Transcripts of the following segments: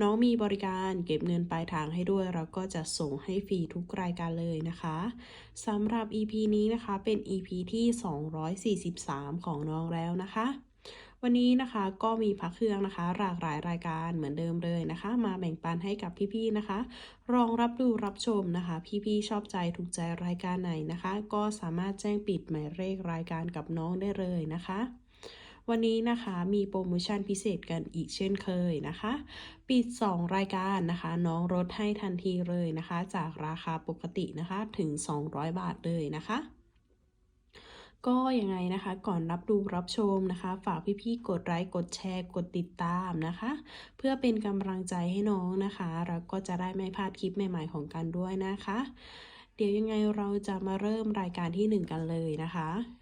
น้องมีบริการเก็บเงินปลายทางให้ด้วยเราก็จะส่งให้ฟรีทุกรายการเลยนะคะสำหรับ EP นี้นะคะเป็น EP ที่ 243 ของน้องแล้วนะคะวันนี้นะคะก็มีพักเครื่องนะคะ หลากหลายรายการเหมือนเดิมเลยนะคะ มาแบ่งปันให้กับพี่ๆนะคะลองรับดูรับชมนะคะ พี่ๆชอบใจถูกใจรายการไหนนะคะ ก็สามารถแจ้งปิดหมายเลขรายการกับน้องได้เลยนะคะ วันนี้นะคะมีโปรโมชั่นพิเศษกันอีกเช่นเคยนะคะ ปิด 2 รายการนะคะ น้องลดให้ทันทีเลยนะคะ จากราคาปกตินะคะถึง 200 บาทเลยนะคะก็ยังไงนะคะก่อนรับดูรับชมนะคะ ฝากพี่ๆกดไลค์กดแชร์กดติดตามนะคะ เพื่อเป็นกำลังใจให้น้องนะคะ แล้วก็จะได้ไม่พลาดคลิปใหม่ๆของกันด้วยนะคะ เดี๋ยวยังไงเราจะมาเริ่มรายการที่ 1 กันเลยนะคะ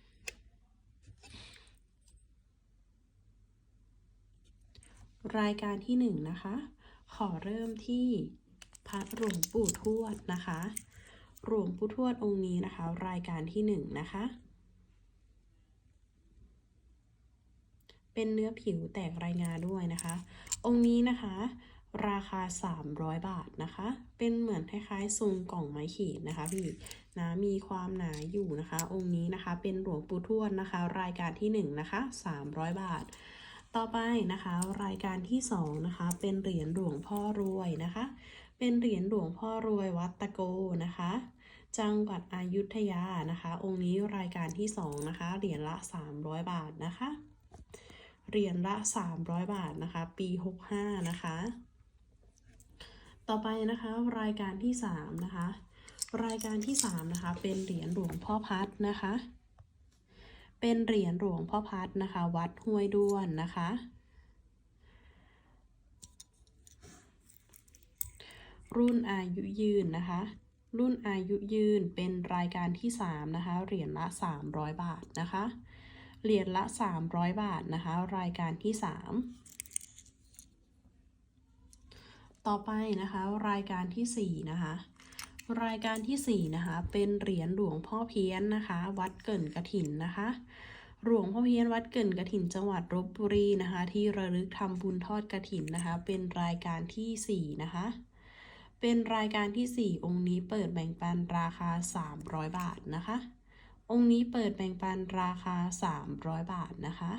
รายการที่1นนะคะ ขอเริ่มที่พระหลวงปู่ทวดนะคะหลวงปู่ทวดองค์นี้นะคะ รายการที่1นนะคะ เป็นเนื้อผิวแตกรายงาด้วยนะคะ องค์นี้นะคะ ราคา 300 บาทนะคะ เป็นเหมือนคล้ายๆทรงกล่องไม้ขีดนะคะพี่นะมีความหนาอยู่นะคะ องค์นี้นะคะ เป็นหลวงปู่ทวดนะคะ รายการที่1นะคะ300 บาท ต่อไปนะคะรายการที่2นะคะเป็นเหรียญหลวงพ่อรวยนะคะ เป็นเหรียญหลวงพ่อรวยวัดตะโกนะคะ จังหวัดอยุธยานะคะ องค์นี้รายการที่2นะคะเหรียญละ 300 บาทนะคะเหรียญละ 300 บาทนะคะ ปี 65 นะคะ ต่อไปนะคะรายการที่3นะคะรายการที่3นะคะเป็นเหรียญหลวงพ่อพัดนะคะ เป็นเหรียญหลวงพ่อพัดนะคะ วัดห้วยด้วนนะคะ รุ่นอายุยืนนะคะ รุ่นอายุยืนเป็นรายการที่ 3 นะคะ เหรียญละ 300 บาทนะคะ เหรียญละ 300 บาทนะคะ รายการที่ 3 ต่อไปนะคะ รายการที่ 4 นะคะ รายการที่ 4 นะคะ เป็นเหรียญหลวงพ่อเพี้ยนนะคะ วัดเกินกระถินนะคะ หลวงพ่อเพี้ยนวัดเกินกระถินจังหวัดลบบุรีนะคะ ที่ระลึกทำบุญทอดกระถินนะคะ เป็นรายการที่ 4 นะคะ เป็นรายการที่ 4 องค์นี้เปิดแบ่งปันราคา 300 บาทนะคะ องค์นี้เปิดแบ่งปันราคา 300 บาทนะคะ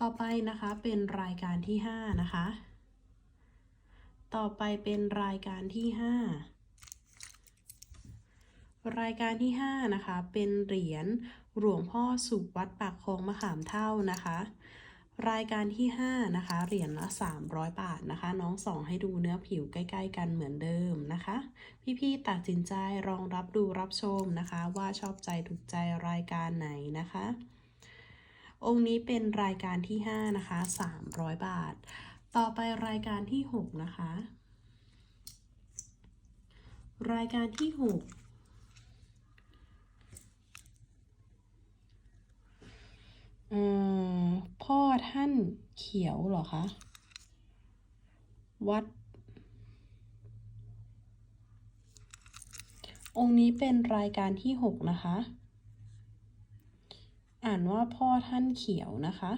ต่อไปนะคะเป็นรายการที่ 5 นะคะ ต่อไปเป็นรายการที่ 5 รายการที่ 5 นะคะ เป็นเหรียญหลวงพ่อสุวัดปากคลองมะขามเท่านะคะ รายการที่ 5 นะคะ เหรียญละ 300 บาทนะคะ น้องสองให้ดูเนื้อผิวใกล้ ๆ กันเหมือนเดิมนะคะ พี่ๆตัดสินใจลองรับดูรับชมนะคะ ว่าชอบใจถูกใจรายการไหนนะคะ องค์นี้เป็นรายการที่ 5 นะคะ 300 บาท ต่อไปรายการที่ 6 นะคะ รายการที่ 6 อืม พ่อท่านเขียวเหรอคะ วัด องค์นี้เป็นรายการที่ 6 นะคะ อ่านว่าพ่อท่านเขียวนะคะ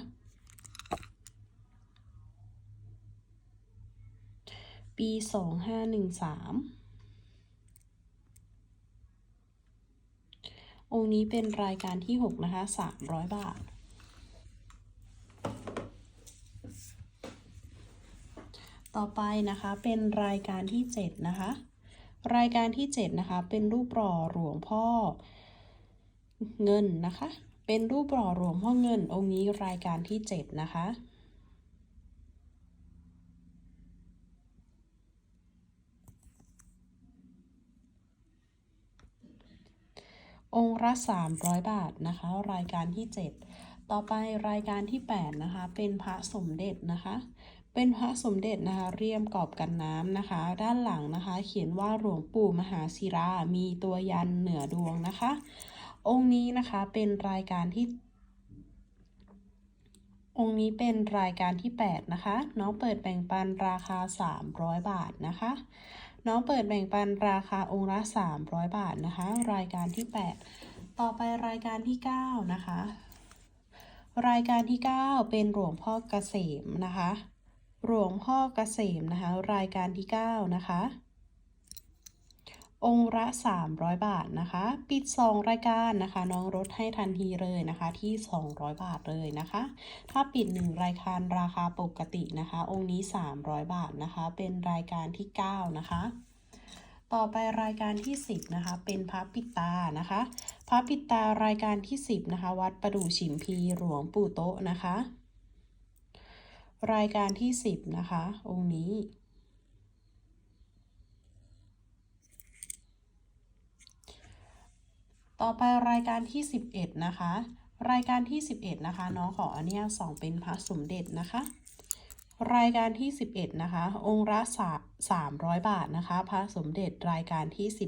ปี2513องค์นี้เป็นรายการที่6นะคะ300บาท ต่อไปนะคะเป็นรายการที่7นะคะ รายการที่7นะคะ เป็นรูปหล่อหลวงพ่อเงินนะคะ เป็นรูปหล่อหลวงพ่อเงิน องค์นี้รายการที่7นะคะ องค์ละ300 บาทนะคะ รายการที่ 7 ต่อไปรายการที่ 8 นะคะ เป็นพระสมเด็จนะคะ เป็นพระสมเด็จนะคะ เรียมกรอบกันน้ำนะคะ ด้านหลังนะคะ เขียนว่าหลวงปู่มหาศิรา มีตัวยันเหนือดวงนะคะ องค์นี้นะคะเป็นรายการที่ องค์นี้เป็นรายการที่ 8 นะคะ น้องเปิดแบ่งปันราคา 300 บาทนะคะ น้องเปิดแบ่งปันราคาองค์ละ 300 บาทนะคะ รายการที่ 8 ต่อไปรายการที่ 9 นะคะ รายการที่ 9 เป็นหลวงพ่อเกษมนะคะ หลวงพ่อเกษมนะคะ รายการที่ 9 นะคะ องค์ละ 300 บาทนะคะ ปิด 2 รายการนะคะ น้องลดให้ทันทีเลยนะคะที่ 200 บาทเลยนะคะ ถ้าปิด 1 รายการราคาปกตินะคะ องค์นี้ 300 บาทนะคะ เป็นรายการที่ 9 นะคะ ต่อไปรายการที่ 10 นะคะ เป็นพระปิตานะคะ พระปิตารายการที่ 10 นะคะ วัดประดู่ฉิมพีหลวงปู่โตะนะคะ รายการที่ 10 นะคะ องค์นี้ ต่อไปรายการที่ 11 นะคะ รายการที่ 11 นะคะ น้องขออนุญาตส่องเป็นพระสมเด็จนะคะ รายการที่ 11 นะคะ องค์ละสามร้อยบาทนะคะ พระสมเด็จรายการที่ 11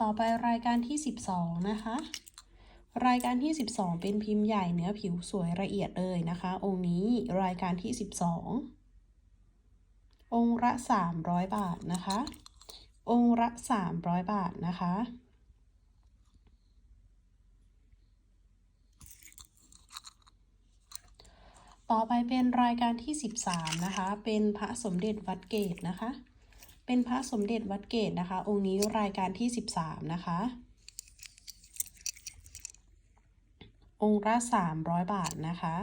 ต่อไปรายการที่ 12 นะคะ รายการที่ 12 เป็นพิมพ์ใหญ่เนื้อผิวสวยละเอียดเลยนะคะ องค์นี้รายการที่ 12 องค์ละ 300 บาทนะคะ องค์ละ 300 บาทนะคะ ต่อไปเป็นรายการที่ 13 นะคะ เป็นพระสมเด็จวัดเกตนะคะ เป็นพระสมเด็จวัดเกตนะคะ องค์นี้รายการที่ 13 นะคะ องค์ละ300บาทนะคะ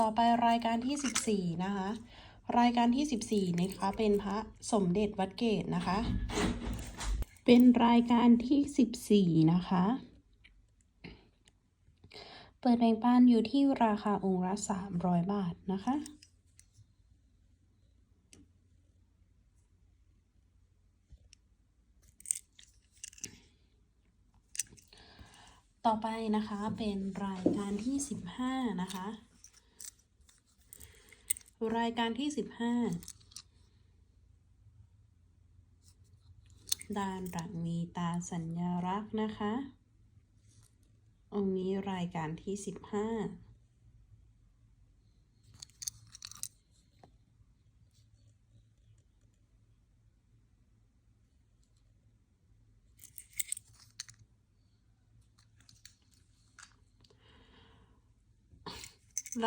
ต่อไปรายการที่ 14 นะคะ รายการที่ 14 นะคะ เป็นพระสมเด็จวัดเกตนะคะ เป็นรายการที่ 14 นะคะ เปิดแบ่งปันอยู่ที่ราคาองค์ละ 300 บาทนะคะ ต่อไปนะคะเป็นรายการที่ 15 นะคะ รายการที่ 15 ด้านหลังมีตาสัญลักษณ์นะคะ องค์นี้รายการที่15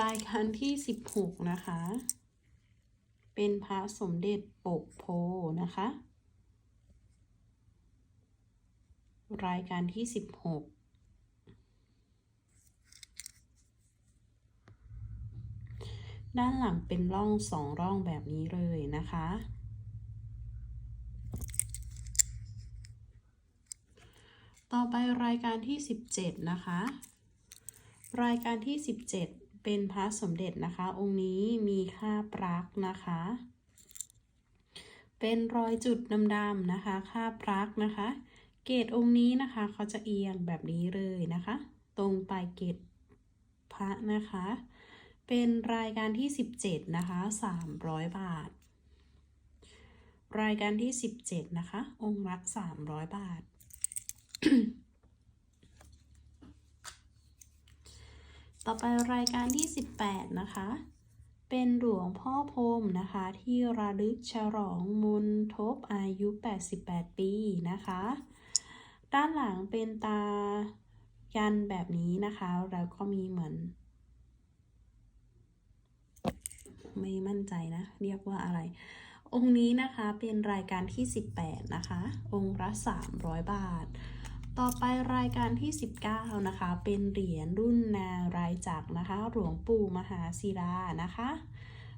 รายการที่ 16 นะคะ เป็นพระสมเด็จปกโพนะคะ รายการที่ 16 ด้านหลังเป็นร่องสองร่องแบบนี้เลยนะคะ ต่อไปรายการที่ 17 นะคะ รายการที่ 17 เป็นพระสมเด็จนะคะ องค์นี้มีค่าปรักนะคะ เป็นรอยจุดดำๆนะคะค่าปรักนะคะ เกตองค์นี้นะคะเขาจะเอียงแบบนี้เลยนะคะ ตรงปลายเกตพระนะคะ เป็นรายการที่ 17 นะคะ 300 บาท รายการที่ 17 นะคะ องค์ละ 300 บาท ต่อไปรายการที่ 18 นะคะ เป็นหลวงพ่อพรมนะคะ ที่ระลึกฉลองมนทบอายุ 88 ปีนะคะ ด้านหลังเป็นตายันแบบนี้นะคะ แล้วก็มีเหมือน ไม่มั่นใจนะเรียกว่าอะไร องค์นี้นะคะเป็นรายการที่ 18 นะคะ องค์ละ300 บาท ต่อไปรายการที่ 19 นะคะ เป็นเหรียญรุ่นนารายจักรนะคะ หลวงปู่มหาศิลานะคะ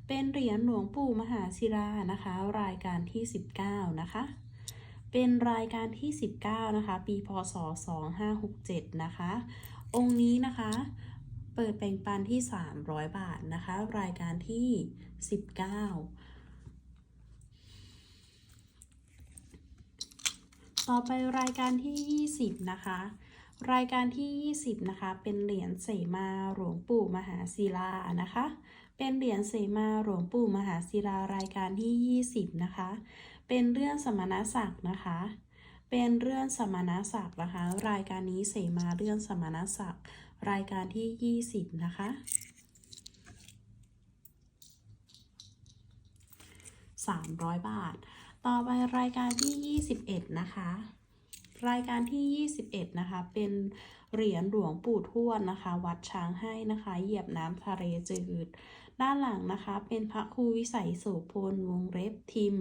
เป็นเหรียญหลวงปู่มหาศิลานะคะ รายการที่ 19 นะคะ เป็นรายการที่ 19 นะคะ ปีพศ 2567 นะคะ องค์นี้นะคะ เปิดแบ่งปันที่ 300 บาทนะคะ รายการที่ 19 ต่อไปรายการที่ 20 นะคะ รายการที่ 20 นะคะ เป็นเหรียญเสมาหลวงปู่มหาศิลานะคะ เป็นเหรียญเสมาหลวงปู่มหาศิลารายการที่ 20 นะคะ เป็นเรื่องสมณศักดิ์นะคะเป็นเรื่องสมณศักดิ์นะคะ รายการนี้เสมาเรื่องสมณศักดิ์ รายการที่ 20 นะคะ 300 บาท ต่อไปรายการที่ 21 นะคะ รายการที่ 21 นะคะ เป็นเหรียญหลวงปู่ทวดนะคะ วัดช้างให้นะคะ เหยียบน้ำทะเลจืด ด้านหลังนะคะ เป็นพระครูวิสัยโสพลวงเล็บทิม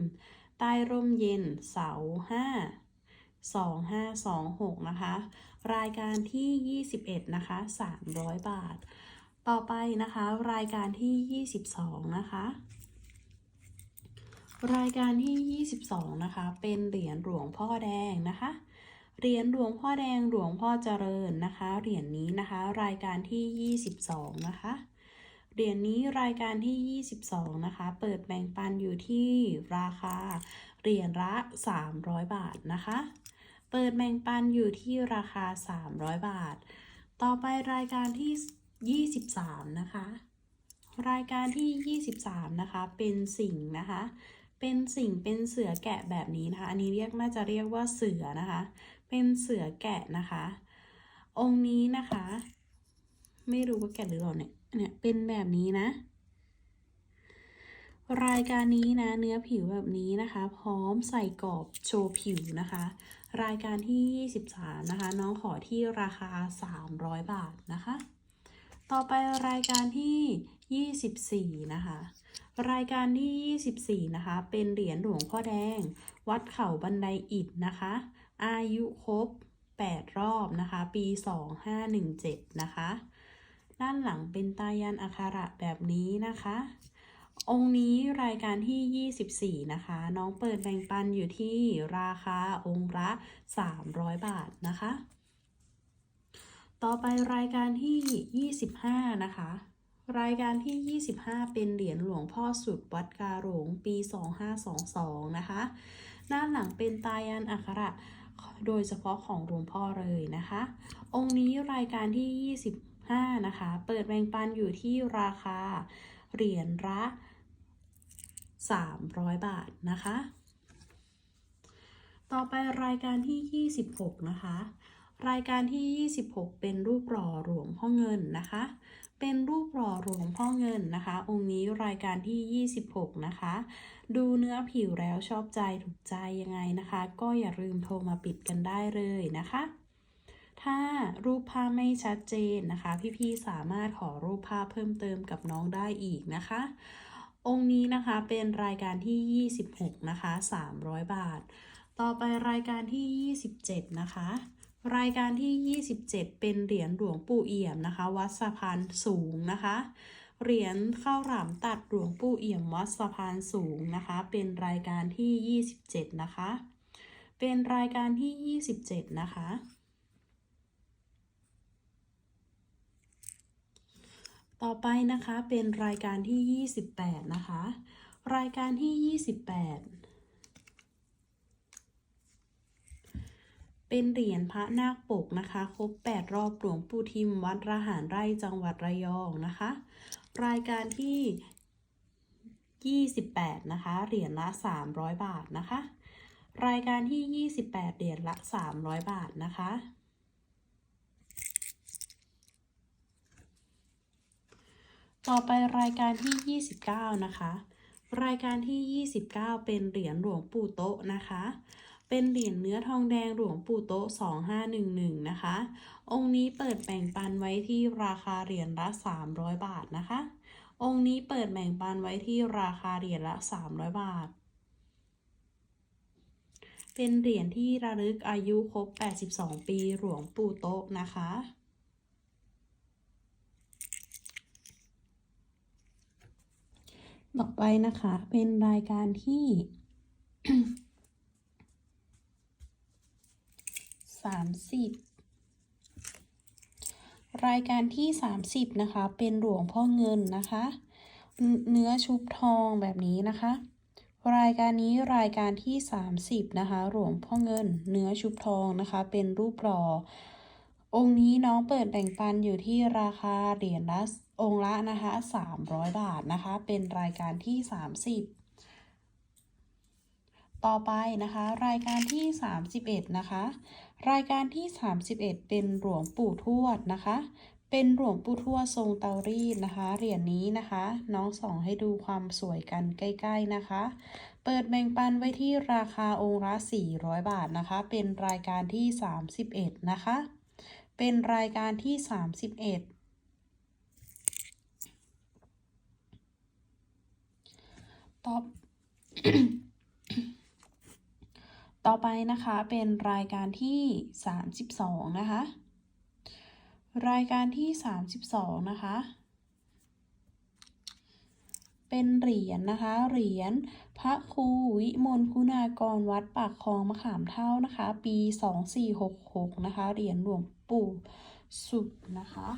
ใต้ร่มเย็นเสาห้าสองห้าสองหกนะคะ รายการที่ 21 นะคะ 300 บาท ต่อไปนะคะ รายการที่ 22 นะคะ รายการที่ 22 นะคะ เป็นเหรียญหลวงพ่อแดงนะคะ เหรียญหลวงพ่อแดงหลวงพ่อเจริญนะคะ เหรียญนี้นะคะ รายการที่ 22 นะคะ เหรียญนี้รายการที่ 22 นะคะ เปิดแบ่งปันอยู่ที่ราคาเหรียญละ 300 บาทนะคะ เปิดแบ่งปันอยู่ที่ราคา 300 บาท ต่อไปรายการที่ 23 นะคะ รายการที่ 23 นะคะ เป็นสิ่งนะคะ เป็นสิ่งเป็นเสือแกะแบบนี้นะคะ อันนี้เรียกน่าจะเรียกว่าเสือนะคะ เป็นเสือแกะนะคะ องค์นี้นะคะ ไม่รู้ว่าแกะหรือเปล่าเนี่ย เนี่ย เป็นแบบนี้นะ รายการนี้นะเนื้อผิวแบบนี้นะคะ พร้อมใส่กรอบโชว์ผิวนะคะ รายการที่ 23 นะคะ น้องขอที่ราคา 300 บาทนะคะ ต่อไปรายการที่ 24 นะคะ รายการที่ 24 นะคะ เป็นเหรียญหลวงพ่อแดง วัดเขาบันไดอิฐนะคะ อายุครบ 8 รอบนะคะ ปี 2517 นะคะ ด้านหลังเป็นตายันอักขระแบบนี้นะคะ องค์นี้รายการที่ 24 นะคะ น้องเปิดแบ่งปันอยู่ที่ราคาองค์ละ 300 บาทนะคะ ต่อไปรายการที่ 25 นะคะ รายการที่ 25 เป็นเหรียญหลวงพ่อสุดวัดกาหลงปี 2522 นะคะ ด้านหลังเป็นตายันอักขระโดยเฉพาะของหลวงพ่อเลยนะคะ องค์นี้รายการที่ 25 นะคะ เปิดแบ่งปันอยู่ที่ราคาเหรียญละ 300 บาทนะคะ ต่อไปรายการที่ 26 นะคะ รายการที่ 26 เป็นรูปหล่อหลวงพ่อเงินนะคะ เป็นรูปหล่อหลวงพ่อเงินนะคะ องค์นี้รายการที่ 26 นะคะ ดูเนื้อผิวแล้วชอบใจถูกใจยังไงนะคะ ก็อย่าลืมโทรมาปิดกันได้เลยนะคะถ้ารูปภาพไม่ชัดเจนนะคะ พี่ๆสามารถขอรูปภาพเพิ่มเติมกับน้องได้อีกนะคะ องค์นี้นะคะเป็นรายการที่ 26 นะคะ 300 บาท ต่อไปรายการที่ 27 นะคะ รายการที่ 27 เป็นเหรียญหลวงปู่เอี่ยมนะคะ วัดสะพานสูงนะคะ เหรียญข้าวหลามตัดหลวงปู่เอี่ยมวัดสะพานสูงนะคะ เป็นรายการที่ 27 นะคะ เป็นรายการที่ 27 นะคะ ต่อไปนะคะเป็นรายการที่ 28 นะคะ รายการที่ 28 เป็นเหรียญพระนาคปกนะคะ ครบ 8 รอบหลวงปู่ทิมวัดระหารไร่จังหวัดระยองนะคะ รายการที่ 28 นะคะ เหรียญละ 300 บาทนะคะ รายการที่ 28 เหรียญละ 300 บาทนะคะ ต่อไปรายการที่ 29 นะคะ รายการที่ 29 เป็นเหรียญหลวงปู่โต๊ะนะคะ เป็นเหรียญเนื้อทองแดงหลวงปู่โต๊ะ2511 นะคะ องค์นี้เปิดแบ่งปันไว้ที่ราคาเหรียญละ 300 บาทนะคะ องค์นี้เปิดแบ่งปันไว้ที่ราคาเหรียญละ 300 บาท เป็นเหรียญที่ระลึกอายุครบ 82 ปีหลวงปู่โต๊ะนะคะ ต่อไปนะคะเป็นรายการที่สามสิบรายการที่30นะคะ เป็นหลวงพ่อเงินนะคะ เนื้อชุบทองแบบนี้นะคะ รายการนี้รายการที่30นะคะ หลวงพ่อเงิน เนื้อชุบทองนะคะ เป็นรูปหล่อ องค์นี้น้องเปิดแบ่งปันอยู่ที่ราคาเหรียญละองค์ละนะคะ300บาทนะคะ เป็นรายการที่30ต่อไปนะคะ รายการที่31นะคะ รายการที่31เป็นหลวงปู่ทวดนะคะ เป็นหลวงปู่ทวดทรงเตารีดนะคะ เหรียญนี้นะคะ น้องส่องให้ดูความสวยกันใกล้ ๆนะคะ เปิดแบ่งปันไว้ที่ราคาองค์ละ400บาทนะคะ เป็นรายการที่31นะคะ เป็นรายการที่ 31 ต่อต่อไปนะคะเป็นรายการที่ 32 นะคะ รายการที่ 32 นะคะ เป็นเหรียญนะคะ เหรียญพระครูวิมลคุณากรวัดปากคลองมะขามเท่านะคะ ปี 2466 นะคะ เหรียญหลวงปู่สุดนะคะ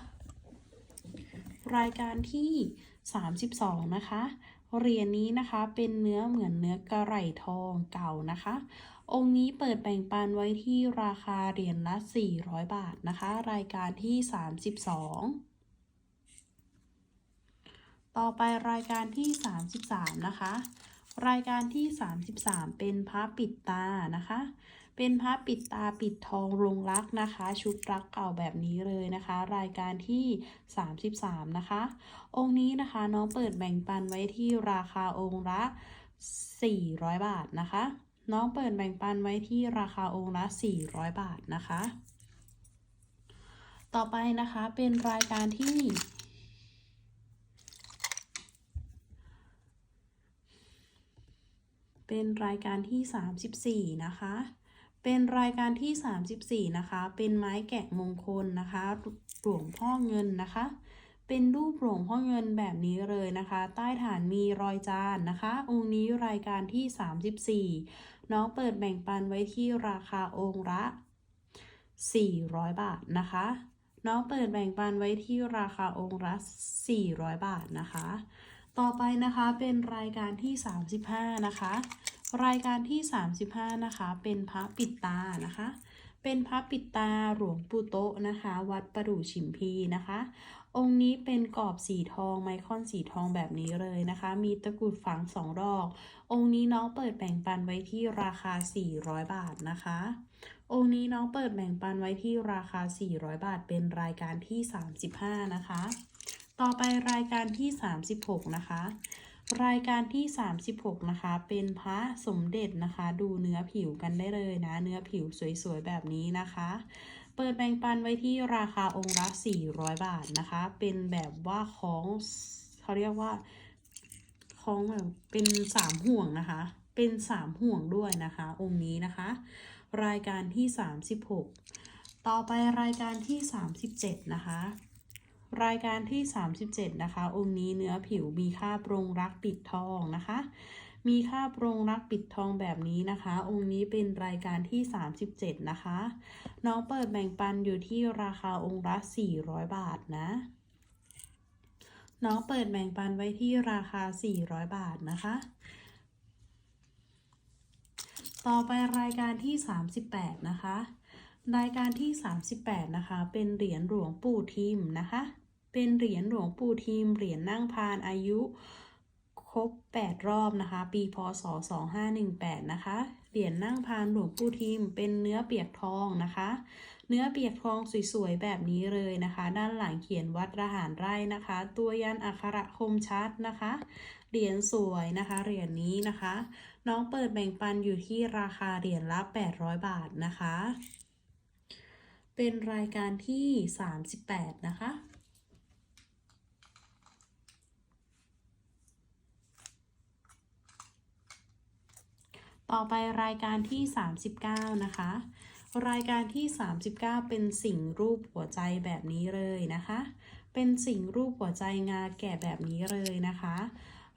รายการที่ 32 นะคะ เหรียญนี้นะคะเป็นเนื้อเหมือนเนื้อกระไหลทองเก่านะคะ องค์นี้เปิดแบ่งปันไว้ที่ราคาเหรียญละ 400 บาทนะคะ รายการที่ 32 ต่อไปรายการที่ 33 นะคะ รายการที่ 33 เป็นพระปิดตานะคะ เป็นพระปิดตาปิดทองลงรักนะคะ ชุดรักเก่าแบบนี้เลยนะคะ รายการที่ 33 นะคะ องค์นี้นะคะน้องเปิดแบ่งปันไว้ที่ราคาองค์ละ 400 บาทนะคะ น้องเปิดแบ่งปันไว้ที่ราคาองค์ละ 400 บาทนะคะ ต่อไปนะคะเป็นรายการที่ เป็นรายการที่ 34 นะคะ เป็นรายการที่ 34 นะคะ เป็นไม้แกะมงคลนะคะหลวงพ่อเงินนะคะ เป็นรูปหลวงพ่อเงินแบบนี้เลยนะคะ ใต้ฐานมีรอยจานนะคะ องค์นี้รายการที่ 34 น้องเปิดแบ่งปันไว้ที่ราคาองค์ละ 400 บาทนะคะน้องเปิดแบ่งปันไว้ที่ราคาองค์ละ400 บาทนะคะ ต่อไปนะคะเป็นรายการที่ 35 นะคะ รายการที่ 35 นะคะ เป็นพระปิดตานะคะ เป็นพระปิดตาหลวงปู่โตะนะคะ วัดประดู่ฉิมพีนะคะ องค์นี้เป็นกรอบสีทองไมคอนสีทองแบบนี้เลยนะคะ มีตะกรุดฝังสองดอก องค์นี้น้องเปิดแบ่งปันไว้ที่ราคา 400 บาทนะคะองค์นี้น้องเปิดแบ่งปันไว้ที่ราคา 400 บาท เป็นรายการที่ 35 นะคะ ต่อไปรายการที่ 36 นะคะ รายการที่ 36 นะคะ เป็นพระสมเด็จนะคะ ดูเนื้อผิวกันได้เลยนะ เนื้อผิวสวยๆ แบบนี้นะคะ เปิดแบ่งปันไว้ที่ราคาองค์ละ 400 บาทนะคะ เป็นแบบว่าของเขาเรียกว่าของแบบเป็นสามห่วงนะคะ เป็นสามห่วงด้วยนะคะ องค์นี้นะคะ รายการที่ 36 ต่อไปรายการที่ 37 นะคะ รายการที่ 37 นะคะ องค์นี้เนื้อผิวมีค่าปรงรักปิดทองนะคะ มีค่าปรงรักปิดทองแบบนี้นะคะ องค์นี้เป็นรายการที่ 37 นะคะ น้องเปิดแบ่งปันอยู่ที่ราคาองค์ละ 400 บาทนะน้องเปิดแบ่งปันไว้ที่ราคา 400 บาทนะคะ ต่อไปรายการที่ 38 นะคะ รายการที่ 38 นะคะ เป็นเหรียญหลวงปู่ทิมนะคะ เป็นเหรียญหลวงปู่ทิมเหรียญนั่งพานอายุ ครบ 8 รอบนะคะ ปีพศ 2518 นะคะ เหรียญนั่งพานหลวงปู่ทิมเป็นเนื้อเปียกทองนะคะ เนื้อเปียกทองสวยๆ แบบนี้เลยนะคะ ด้านหลังเขียนวัดระหารไร่นะคะ ตัวยันอักขระคมชัดนะคะ เหรียญสวยนะคะ เหรียญนี้นะคะ น้องเปิดแบ่งปันอยู่ที่ราคาเหรียญละ 800 บาทนะคะ เป็นรายการที่ 38 นะคะ ต่อไปรายการที่ 39 นะคะ รายการที่ 39 เป็นสิ่งรูปหัวใจแบบนี้เลยนะคะ เป็นสิ่งรูปหัวใจงาแกะแบบนี้เลยนะคะ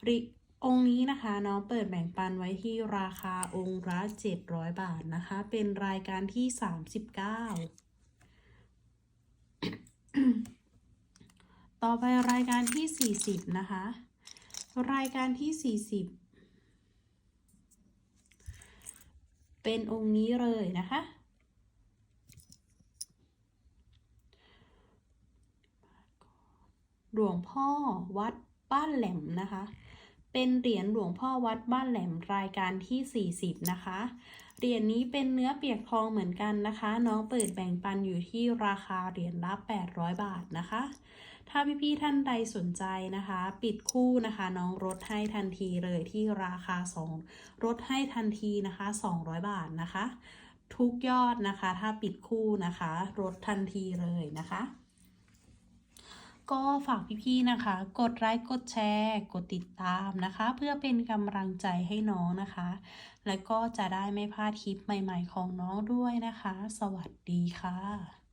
ริองค์นี้นะคะน้องเปิดแบ่งปันไว้ที่ราคาองค์ละ700 บาทนะคะ เป็นรายการที่ 39ต่อไปรายการที่ 40 นะคะ รายการที่ 40 เป็นองค์นี้เลยนะคะ หลวงพ่อวัดบ้านแหลมนะคะ เป็นเหรียญหลวงพ่อวัดบ้านแหลมรายการที่ 40 นะคะ เหรียญนี้เป็นเนื้อเปียกทองเหมือนกันนะคะ น้องเปิดแบ่งปันอยู่ที่ราคาเหรียญละ800 บาทนะคะ ถ้าพี่ๆท่านใดสนใจนะคะ ปิดคู่นะคะ น้องลดให้ทันทีเลยที่ราคา2ลดให้ทันทีนะคะ 200 บาทนะคะ ทุกยอดนะคะ ถ้าปิดคู่นะคะลดทันทีเลยนะคะ ก็ฝากพี่ๆนะคะ กดไลค์กดแชร์ กดติดตามนะคะ เพื่อเป็นกำลังใจให้น้องนะคะ และก็จะได้ไม่พลาดคลิปใหม่ๆของน้องด้วยนะคะ สวัสดีค่ะ